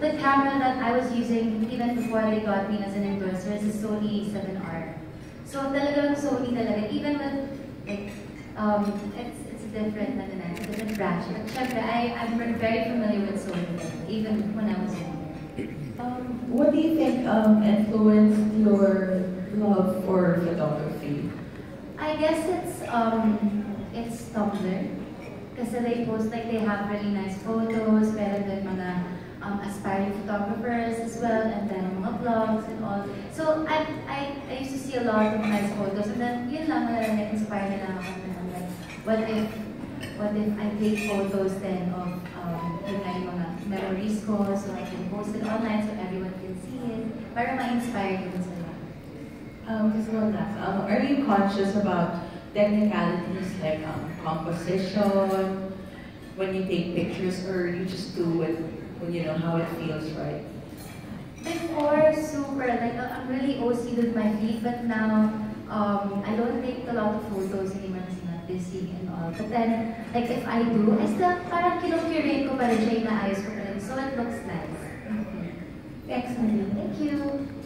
the camera that I was using even before they got me as an endorser is a Sony 7R. So talagang Sony talaga, even with, like, um, it's, it's a different, na, it's a different branch. But syempre, I, I'm very familiar with Sony, even when I was younger. Um, what do you think um, influenced your love for photography? I guess it's, um, it's Tumblr. Kasi they post, like, they have really nice photos, pero then mga um, aspiring photographers as well, and then mga vlogs and all. So, I, I, I used to see a lot of nice photos, and then yun lang na na-inspire na ako na like, what if, what if I take photos then of, um, yung mga memories ko, so I can post it online so everyone can see it, para ma-inspire din sila. Um, just one last. Um, are you conscious about technicalities like um, composition when you take pictures, or you just do it when you know how it feels right? Before, super, like, I'm really OC with my feet, but now, um, I don't take a lot of photos anymore not busy and all. But then, like, if I do, I still, parang kinukurate ko pa rin siya, inaayos ko pa rin. So, it looks nice. Okay. Excellent. Thank you.